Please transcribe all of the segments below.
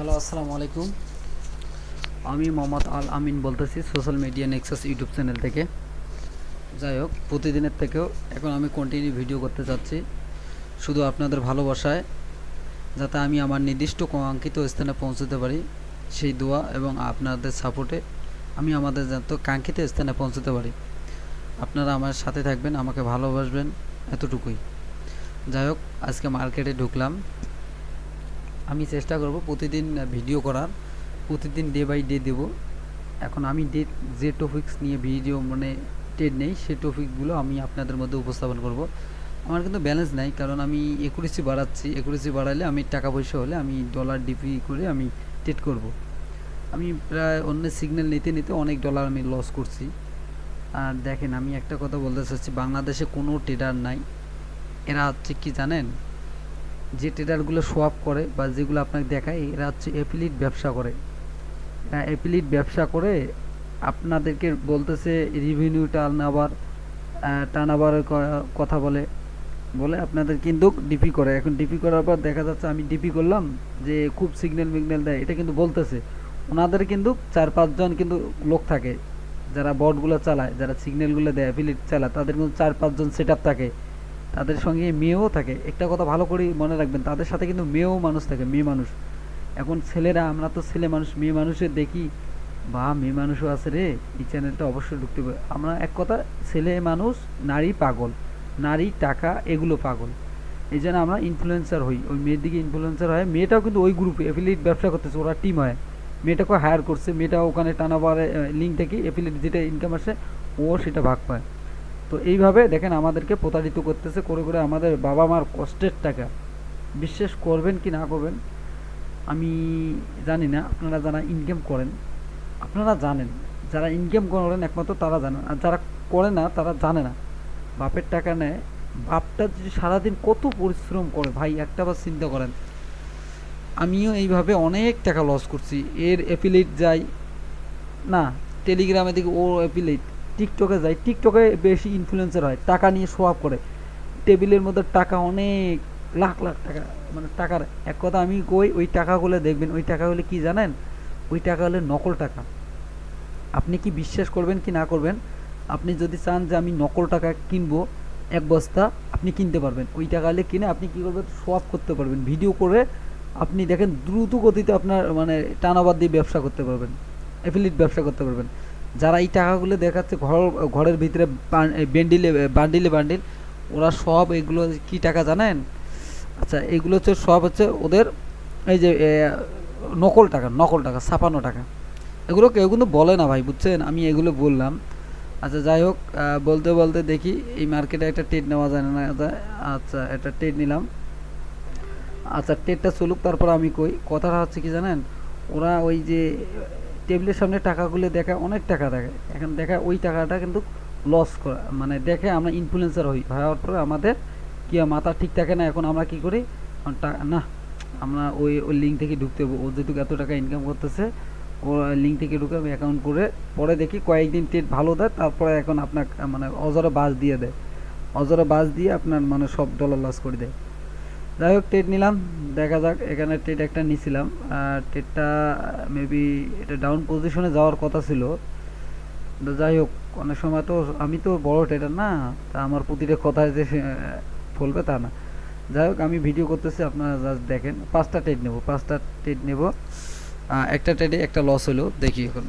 Hello আসসালামু আলাইকুম আমি মোহাম্মদ আল আমিন বলতেছি social media Nexus YouTube channel থেকে। যাই হোক, প্রতিদিনের থেকেও এখন আমি কন্টিনিউ ভিডিও করতে চাচ্ছি শুধু আপনাদের ভালোবাসায়, যাতে আমি আমার নির্দিষ্ট কাঙ্ক্ষিত স্থানে পৌঁছতে পারি, সেই দোয়া এবং আপনাদের সাপোর্টে আমি আমাদের যাতে কাঙ্ক্ষিত স্থানে পৌঁছতে পারি। আপনারা আমার সাথে থাকবেন, আমাকে ভালোবাসবেন এতটুকুই। যাই হোক, আজকে মার্কেটে ঢুকলাম। আমি চেষ্টা করব প্রতিদিন ভিডিও করার। প্রতিদিন ডে বাই ডে দেব। এখন আমি ডে যে টপিকস নিয়ে ভিডিও মানে টেড নেই সেই টপিকগুলো আমি আপনাদের মধ্যে উপস্থাপন করব। আমার কিন্তু ব্যালেন্স নাই, কারণ আমি একুরেসি বাড়াচ্ছি। একুরেসি বাড়ালে আমি টাকা পয়সা হলে আমি ডলার ডিপি করে আমি ট্রেড করব। আমি প্রায় অন্য সিগন্যাল নিতে নিতে অনেক ডলার আমি লস করছি। আর দেখেন, আমি একটা কথা বলতে চাচ্ছি, বাংলাদেশে কোনো ট্রেডার নাই। এরা হচ্ছে কি জানেন? যে ট্রেডারগুলো সোয়াপ করে বা যেগুলো আপনাকে দেখায়, এরা হচ্ছে অ্যাপিলিট ব্যবসা করে। এরা অ্যাপিলিট ব্যবসা করে আপনাদেরকে বলতেছে রিভিনিউ টার্নওভার টার্নওভারের কথা বলে। বলে আপনাদের কিন্তু ডিপি করে। এখন ডিপি করার পর দেখা যাচ্ছে আমি ডিপি করলাম, যে খুব সিগন্যাল মিগন্যাল দেয়। এটা কিন্তু বলতেছে। ওনাদের কিন্তু চার পাঁচজন কিন্তু লোক থাকে, যারা বটগুলো চালায়, যারা সিগন্যালগুলো দেয় অ্যাপিলিট চালায়, তাদের কিন্তু চার পাঁচজন সেট থাকে। তাদের সঙ্গে মেয়েও থাকে। একটা কথা ভালো করে মনে রাখবেন, তাদের সাথে কিন্তু মেয়েও মানুষ থাকে, মেয়ে মানুষ। এখন ছেলেরা, আমরা তো ছেলে মানুষ, মেয়ে মানুষের দেখি, বা, মেয়ে মানুষও আছে রে, এই চ্যানেলটা অবশ্যই ঢুকতে হবে আমরা এক কথা, ছেলে মানুষ, নারী পাগল, নারী টাকা, এগুলো পাগল। এই জন্য আমরা ইনফ্লুয়েন্সার হই। ওই মেয়ের দিকে ইনফ্লুয়েন্সার হয়। মেয়েটাও কিন্তু ওই গ্রুপে অ্যাফিলিয়েট ব্যবসা করতেছে, ওরা টিম হয়। মেয়েটাকে হায়ার করছে, মেয়েটা ওখানে টানাবারে লিঙ্ক থেকে অ্যাফিলিয়েট যেটা ইনকাম আসে, ও সেটা ভাগ পায়। তো এইভাবে দেখেন আমাদেরকে প্রতারিত করতেছে, করে করে আমাদের বাবা মার কষ্টের টাকা। বিশ্বাস করবেন কি না করবেন, আমি জানি না, আপনারা যারা ইনকাম করেন, আপনারা জানেন। যারা ইনকাম করেন একমাত্র তারা জানেন আর যারা করে না, তারা জানে না। বাপের টাকা নেয়, বাপটা যদি সারাদিন কত পরিশ্রম করে, ভাই, একটা বার চিন্তা করেন। আমিও এইভাবে অনেক টাকা লস করছি। এর অ্যাপিলেট যাই, না টেলিগ্রামে দেখি ও অ্যাপিলেট টিকটকে যায়। টিকটকে বেশি ইনফ্লুয়েন্সার হয়, টাকা নিয়ে শো করে। টেবিলের মধ্যে টাকা অনেক, লাখ লাখ টাকা মানে টাকার। এক কথা আমি কই, ওই টাকাগুলো দেখবেন, ওই টাকাগুলো কি জানেন? ওই টাকা হলে নকল টাকা। আপনি কি বিশ্বাস করবেন কি না করবেন? আপনি যদি চান যে আমি নকল টাকা কিনবো, এক বস্তা আপনি কিনতে পারবেন। ওই টাকা হলে কিনে আপনি কী করবেন? সোয়াপ করতে পারবেন। ভিডিও করে আপনি দেখেন, দ্রুত গতিতে আপনার মানে টানাবাদ দিয়ে ব্যবসা করতে পারবেন। অ্যাফিলিট ব্যবসা করতে পারবেন। যারা এই টাকাগুলো দেখাচ্ছে ঘর, ঘরের ভিতরে বেন্ডিলে বান্ডিলে বান্ডিল ওরা সব এগুলো কি টাকা জানেন? আচ্ছা এগুলো হচ্ছে, সব হচ্ছে ওদের এই যে নকল টাকা নকল টাকা, ছাপানো টাকা। এগুলো কেউ কিন্তু বলে না ভাই, বুঝছেন? আমি এগুলো বললাম। আচ্ছা যাই হোক বলতে বলতে দেখি, এই মার্কেটে একটা টেট নেওয়া যায় না আচ্ছা একটা টেট নিলাম। আচ্ছা টেটটা চলুক, তারপর আমি কই। কথাটা হচ্ছে কি জানেন? ওরা ওই যে টেবিলের সামনে টাকাগুলো দেখায় অনেক টাকা দেখায় এখন দেখায় ওই টাকাটা কিন্তু লস করা মানে দেখে আমরা ইনফ্লুয়েন্সার হই। হওয়ার পরে আমাদের কি মাথা ঠিক থাকে না, এখন আমরা কি করি? না, আমরা ওই ওই লিঙ্ক থেকে ঢুকতে ও যেহেতু এত টাকা ইনকাম করতেছে, ও লিঙ্ক থেকে ঢুকে আমি অ্যাকাউন্ট করে পরে দেখি কয়েকদিন টেট ভালো দেয়, তারপরে এখন আপনার মানে অজরে বাস দিয়ে দেয়। অজরে বাস দিয়ে আপনার মানে সব ডলার লস করে দেয়। যাই হোক টেট নিলাম। দেখা যাক, এখানে টেট একটা নিছিলাম। আর টেটটা মেবি এটা ডাউন পজিশনে যাওয়ার কথা ছিল। তো যাই হোক, অনেক সময় তো আমি তো বড় টেটার না, তা আমার প্রতিটা কথায় যে ফলবে তা না। যাই হোক, আমি ভিডিও করতেছি, আপনারা জাস্ট দেখেন। পাঁচটা টেট নেব, পাঁচটা টেট নেব। একটা টেটে একটা লস হলো, দেখি এখন।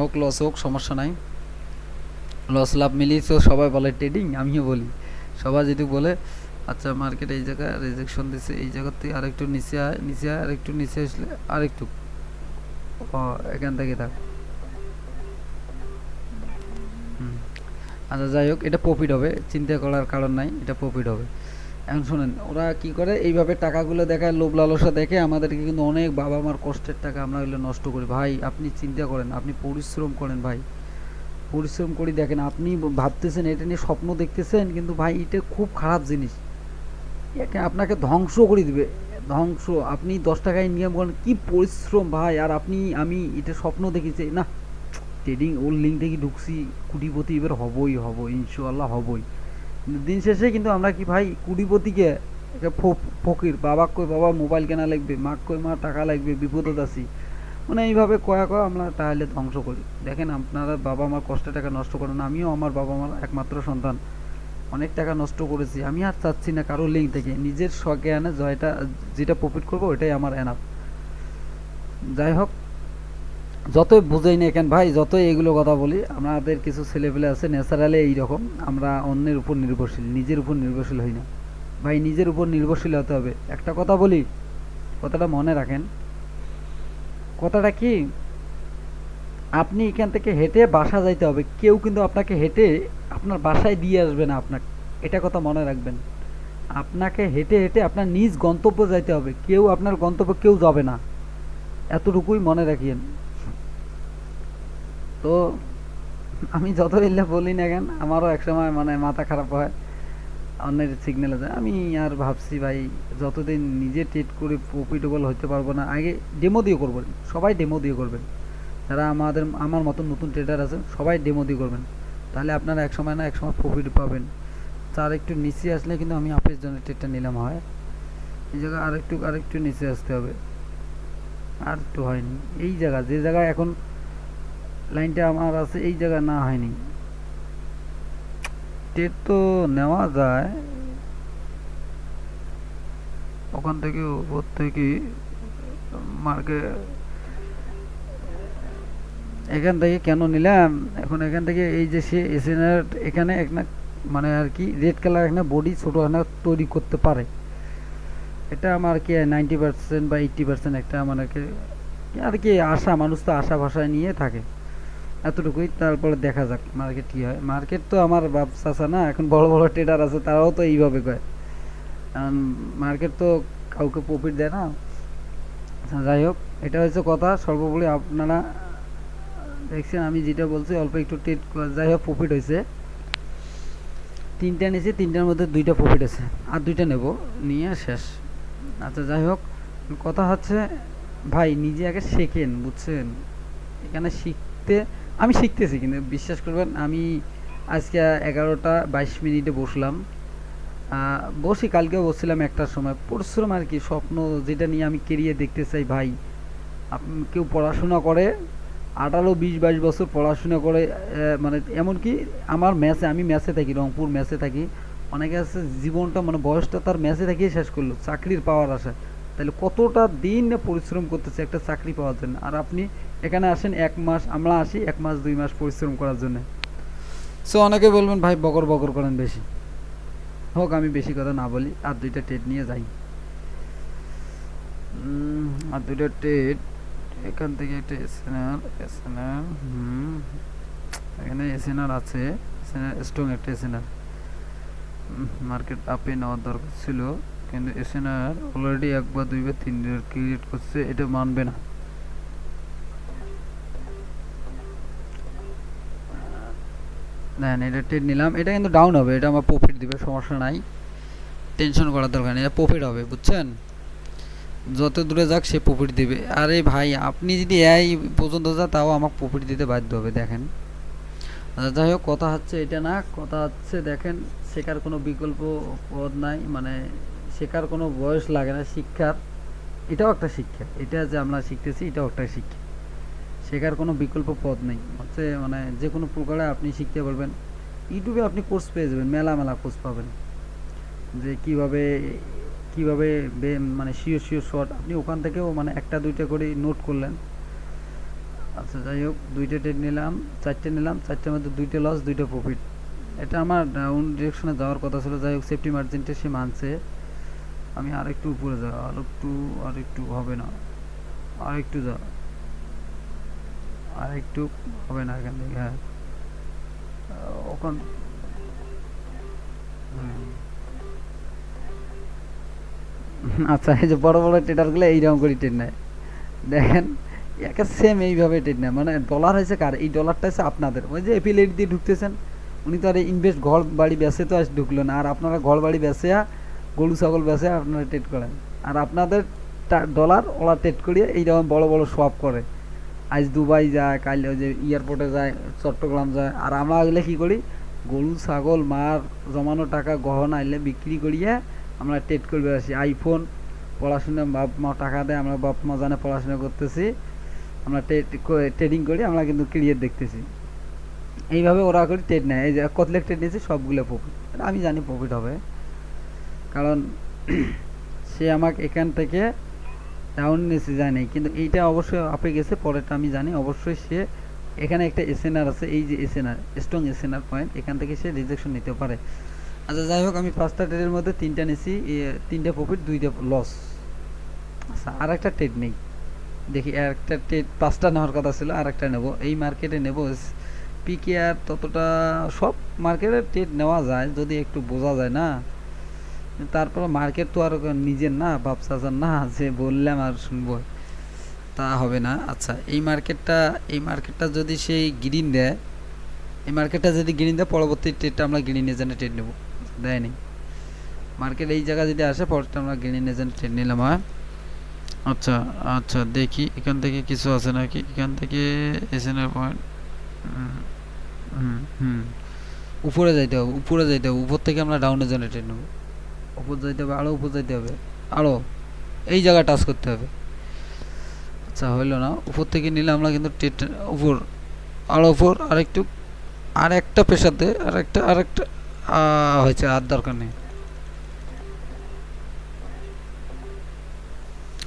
হোক লস হোক, সমস্যা নাই। লস লাভ মিলিয়ে তো সবাই বলে ট্রেডিং আমিও বলি। সবাই যদি বলে আচ্ছা মার্কেট এই জায়গায় রিজেকশন দিছে, এই জায়গার থেকে আরেকটু নিচে আয় নিচে আয়, আরেকটু নিচে আসলে আরেকটু। ও, এখান থেকে থাক। আচ্ছা যাই হোক, এটা প্রফিট হবে, চিন্তা করার কারণ নাই, এটা প্রফিট হবে। এখন শোনেন, ওরা কি করে? এইভাবে টাকাগুলো দেখায়, লোভ লালসা দেখে আমাদেরকে কিন্তু অনেক বাবা মার কষ্টের টাকা আমরা এগুলো নষ্ট করি। ভাই, আপনি চিন্তা করেন, আপনি পরিশ্রম করেন ভাই। পরিশ্রম করি দেখেন, আপনি ভাবতেছেন, এটা নিয়ে স্বপ্ন দেখতেছেন, কিন্তু ভাই, এটা খুব খারাপ জিনিস। আপনাকে ধ্বংস করে দিবে। ধ্বংস। আপনি দশ টাকা ইনকাম করেন, কি পরিশ্রম ভাই, আর আপনি, আমি এটা স্বপ্ন দেখেছি। না ট্রেডিং ওর লিঙ্ক থেকে ঢুকছি, কুটিপতি এবার হবই হব ইনশাল্লাহ হবই। দিন শেষে কিন্তু আমরা কি ভাই, কুটিপতিকে একে ফ- ফকির, বাবা কই, বাবা মোবাইল কেনা লাগবে, মা কই, মা টাকা লাগবে বিপদত আছি। মানে এইভাবে কয়া কয়া আমরা তাহলে ধ্বংস করি। দেখেন আপনারা বাবা মার কষ্টের টাকা নষ্ট করেন, আমিও আমার বাবা মার একমাত্র সন্তান। অনেক টাকা নষ্ট করেছি, আমি আর চাচ্ছি না কারোর লিঙ্ক থেকে নিজের শখে আনে জয়টা যেটা প্রফিট করব, ওইটাই আমার এনাফ যাই হোক, যতই বুঝেই না কেন ভাই, যতই এগুলো কথা বলি, আমাদের কিছু ছেলেপেলে আছে, ন্যাচারালি এইরকম, আমরা অন্যের উপর নির্ভরশীল, নিজের উপর নির্ভরশীল হই না। ভাই, নিজের উপর নির্ভরশীল হতে হবে। একটা কথা বলি, কথাটা মনে রাখেন। কথাটা কি? আপনি এখান থেকে হেঁটে বাসা যাইতে হবে। কেউ কিন্তু আপনাকে হেঁটে আপনার বাসায় দিয়ে আসবে না আপনাকে। এটা কথা মনে রাখবেন। আপনাকে হেঁটে হেঁটে আপনার নিজ গন্তব্য যাইতে হবে। কেউ আপনার গন্তব্য কেউ যাবে না। এতটুকুই মনে রাখিয়েন। তো আমি যত এলে বলি না কেন, আমারও একসময় মানে মাথা খারাপ হয়। অন্যের সিগন্যালে যায়। আমি আর ভাবছি ভাই, যতদিন নিজে ট্রেড করে প্রফিটেবল হতে পারব না, আগে ডেমো দিয়ে করবেন সবাই ডেমো দিয়ে করবেন। যারা আমাদের, আমার মতন নতুন ট্রেডার আছে, সবাই ডেমো দিয়ে করবেন। তাহলে আপনারা এক সময় না এক সময় প্রফিট পাবেন। তার একটু নিচে আসলে কিন্তু আমি আপের জন্য ট্রেডটা নিলাম হয়। এই জায়গায় আরেকটু আরেকটু নিচে আসতে হবে। আর একটু হয়নি। এই জায়গা, যে জায়গায় এখন লাইনটা আমার আছে, এই জায়গায় না হয়নি। টেট তো নেওয়া যায়। ওখান থেকে, উপর থেকে মার্কে এখান থেকে কেন নিলাম? এখন এখান থেকে এই যে সে এসএনআর এখানে একটা মানে আর কি রেড কালার এখানে বডি ছোটো এখানে তৈরি করতে পারে। এটা আমার কি নাইনটি পার্সেন্ট বা এইট্টি পার্সেন্ট একটা মানে আর কি আশা, মানুষ তো আশা ভাষায় নিয়ে থাকে। এতটুকুই, তারপরে দেখা যাক মার্কেট কী হয়। মার্কেট তো আমার বাপ চাচা না, এখন বড় বড় ট্রেডার আছে, তারাও তো এইভাবে কয়। কারণ মার্কেট তো কাউকে প্রফিট দেয় না। যাই হোক, এটা হচ্ছে কথা। সর্বোপরি আপনারা দেখছেন, আমি যেটা বলছি, অল্প একটু ট্রেড যাই হোক প্রফিট হয়েছে। তিনটা নিয়েছি, তিনটার মধ্যে দুইটা প্রফিট আছে। আর দুইটা নেব। নিয়ে শেষ। আচ্ছা যাই হোক, কথা হচ্ছে, ভাই, নিজে আগে শেখেন, বুঝছেন? এখানে শিখতে, আমি শিখতেছি, কিন্তু বিশ্বাস করবেন, আমি আজকে এগারোটা বাইশ মিনিটে বসলাম। বসি, কালকেও বসছিলাম একটার সময়। পরিশ্রম আর কি, স্বপ্ন যেটা নিয়ে আমি কেরিয়ার দেখতে চাই, ভাই। কেউ পড়াশোনা করে আঠারো, বিশ, বাইশ বছর পড়াশোনা করে মানে এমনকি আমার ম্যাচে, আমি ম্যাচে থাকি, রংপুর ম্যাচে থাকি, অনেকে আছে জীবনটা মানে বয়সটা তার ম্যাচে থাকিয়ে শেষ করল, চাকরির পাওয়ার আশা তাহলে কতটা দিন পরিশ্রম করতেছে একটা চাকরি পাওয়ার জন্য? আর আপনি এখানে আসেন এক মাস, আমরা আসি এক মাস, দুই মাস পরিশ্রম করার জন্য। সো অনেকে বলবেন, ভাই, বকর বকর করেন বেশি। হোক, আমি বেশি কথা না বলি, আর দুইটা টেট নিয়ে যাই। আর দুইটা টেট এখান থেকে একটা এসএনআর এসএনআর হুম। এখানে এসএনআর আছে এসএনআর স্ট্রং একটা এসএনআর মার্কেট আপে নেওয়ার দরকার ছিল, কিন্তু এসএনআর অলরেডি একবার দুইবার তিনবার ক্রিয়েট করছে, এটা মানবে না। দেন এটা ট্রেড নিলাম। এটা কিন্তু ডাউন হবে, এটা আমার প্রফিট দিবে, সমস্যা নাই। টেনশন করার দরকার নেই, এটা প্রফিট হবে, বুঝছেন? যত দূরে যাক সে প্রফিট দিবে। আরে ভাই, আপনি যদি এই পর্যন্ত যা তাও আমাকে প্রফিট দিতে বাধ্য হবে, দেখেন। যাই হোক, কথা হচ্ছে এটা না, কথা হচ্ছে দেখেন, শেখার কোনো বিকল্প পথ নাই মানে শেখার কোনো বয়স লাগে না শিক্ষার। এটাও একটা শিক্ষা, এটা যে আমরা শিখতেছি, এটাও একটা শিক্ষা। শেখার কোনো বিকল্প পথ নেই, হচ্ছে মানে যে কোনো প্রকারে আপনি শিখতে পারবেন। ইউটিউবে আপনি কোর্স পেয়ে যাবেন মেলা মেলা কোর্স পাবেন। যে কীভাবে কীভাবে মানে শিওর শিওর শট আপনি ওখান থেকেও মানে একটা, দুইটা করে নোট করলেন। আচ্ছা যাই হোক, দুইটা ট্রেড নিলাম, চারটে নিলাম, চারটের মধ্যে দুইটা লস দুইটা প্রফিট এটা আমার ডাউন ডিরেকশনে যাওয়ার কথা ছিল। যাই হোক সেফটি মার্জিনটা সে মানছে। আমি আর একটু উপরে যাও আর একটু আর একটু হবে না। আর একটু যা আর একটু হবে না এখান থেকে হ্যাঁ। ওখান হুম। আচ্ছা এই যে বড় বড় ট্রেডারগুলো এইরকম করে ট্রেড নেয়। দেখেন, একে সেম এইভাবে ট্রেড নেয়। মানে ডলার হয়েছে কার? এই ডলারটা হচ্ছে আপনাদের। ওই যে এফিলিয়েট দিয়ে ঢুকতেছেন, উনি তো আর ইনভেস্ট ঘর বাড়ি বেচে তো আজ ঢুকলো না। আর আপনারা ঘর বাড়ি বেচে গরু, ছাগল বেচে আপনারা ট্রেড করেন। আর আপনাদের ডলার ওরা ট্রেড করিয়ে এইরকম বড় বড় সোয়াপ করে। আজ দুবাই যায়, কাল ওই যে এয়ারপোর্টে যায়, চট্টগ্রাম যায়। আর আমরা এগুলো কী করি? গরু, ছাগল, মার জমানো টাকা গহনা এলে বিক্রি করিয়ে আমরা ট্রেড করবে আসি আইফোন পড়াশোনা, বাপ মা টাকা দেয়, আমরা বাপ মা জানে পড়াশোনা করতেছি। আমরা ট্রেডিং করি, আমরা কিন্তু ক্লিয়ার দেখতেছি। এইভাবে ওরা করে ট্রেড নেয়। এই যে কত লাখ ট্রেড নিয়েছে, সবগুলো প্রফিট আমি জানি প্রফিট হবে। কারণ সে আমাকে এখান থেকে ডাউন যায় নাই। কিন্তু এইটা অবশ্যই আপে গেছে, পরেরটা আমি জানি। অবশ্যই সে এখানে একটা এসএনআর আছে। এই যে এসএনআর স্ট্রং এসএনআর পয়েন্ট এখান থেকে সে রিজেকশন নিতে পারে। আচ্ছা যাই হোক আমি পাঁচটা ট্রেডের মধ্যে তিনটা এ, তিনটা প্রফিট দুইটা লস আচ্ছা আর একটা ট্রেড নেই। দেখি আর একটা ট্রেড পাঁচটা নেওয়ার কথা ছিল আর একটা নেব। এই মার্কেটে নেব। পিকে আর ততটা সব মার্কেটে ট্রেড নেওয়া যায় যদি একটু বোঝা যায় না। তারপর মার্কেট তো আর নিজের না বাপসাজার না যে বললাম আর শুনব। তা হবে না। আচ্ছা এই মার্কেটটা এই মার্কেটটা যদি সেই গ্রিন দেয় এই মার্কেটটা যদি গ্রিন দেয় পরবর্তী ট্রেডটা আমরা গ্রিন এজেন্টে ট্রেড নেব। দেয়নি। মার্কেট এই জায়গা যদি আসে, পরটা আমরা গ্রিন এজেন্ট ট্রেড নিলাম, হয়? আচ্ছা আচ্ছা দেখি। এখান থেকে কিছু আছে নাকি? এখান থেকে এসএনআর পয়েন্ট, হুম হুম উপরে যাইতে হবে, উপরে যাইতে হবে। উপর থেকে আমরা ডাউনে জেনারেটেড নেব। উপর যাইতে হবে আরও উপর যাইতে হবে আরও এই জায়গা টাচ করতে হবে। আচ্ছা হইল না। উপর থেকে নিলে আমরা কিন্তু উপর আরও উপর, আরেকটু আর একটা পেশাতে আর একটা আর একটা হয়েছে, আর দরকার নেই।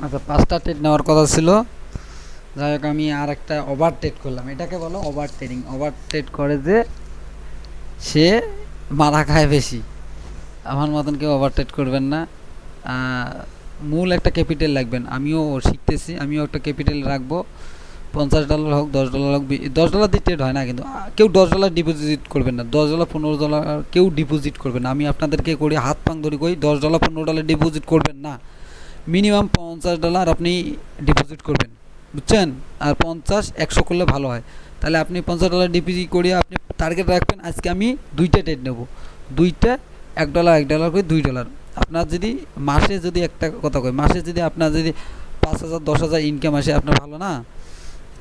আচ্ছা পাঁচটা টেট নেওয়ার কথা ছিল। যাই হোক, আমি আর একটা ওভার ট্রেড করলাম। এটাকে বলো ওভার ট্রেডিং ওভার ট্রেড করে যে সে মারা খায় বেশি। আমার মতন কেউ ওভার ট্রেড করবেন না। মূল একটা ক্যাপিটাল লাগবেন। আমিও শিখতেছি, আমিও একটা ক্যাপিটাল রাখব। পঞ্চাশ ডলার হোক, দশ ডলার হোক দশ ডলার দিয়ে ট্রেড হয় না কিন্তু কেউ দশ ডলার ডিপোজিট করবেন না। দশ ডলার পনেরো ডলার কেউ ডিপোজিট করবেন না। আমি আপনাদেরকে করি, হাত পাং ধরে কই, দশ ডলার পনেরো ডলার ডিপোজিট করবেন না। মিনিমাম পঞ্চাশ ডলার আপনি ডিপোজিট করবেন। বুঝছেন? আর পঞ্চাশ একশো করলে ভালো হয়। তাহলে আপনি পঞ্চাশ ডলার ডিপোজিট করিয়ে আপনি টার্গেট রাখবেন, আজকে আমি দুইটা ট্রেড নেব। দুইটা, এক ডলার এক ডলার করে, দুই ডলার আপনার যদি মাসে যদি একটা কথা কই, মাসে যদি আপনার যদি পাঁচ হাজার, দশ হাজার ইনকাম আসে, আপনার ভালো না?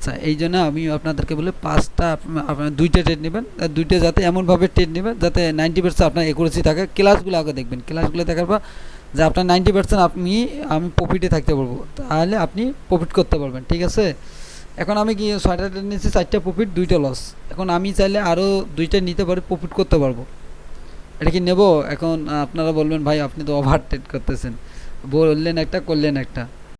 আচ্ছা এই জন্য আমি আপনাদেরকে বলি পাঁচটা আপনার দুইটা ট্রেড নেবেন। দুইটা যাতে এমনভাবে ট্রেড নেবেন যাতে নাইনটি পার্সেন্ট আপনার একুরেসি থাকে। ক্লাসগুলো আগে দেখবেন। ক্লাসগুলো দেখার পর যে আপনার নাইনটি পার্সেন্ট আপনি, আমি প্রফিটে থাকতে পারব তাহলে আপনি প্রফিট করতে পারবেন, ঠিক আছে? এখন আমি কি ছয়টা ট্রেড নিয়েছি, চারটা প্রফিট দুইটা লস এখন আমি চাইলে আরও দুইটা নিতে পারি প্রফিট করতে পারব। এটা কি নেব? এখন আপনারা বলবেন, ভাই, আপনি তো ওভার ট্রেড করতেছেন। বললেন একটা, করলেন একটা।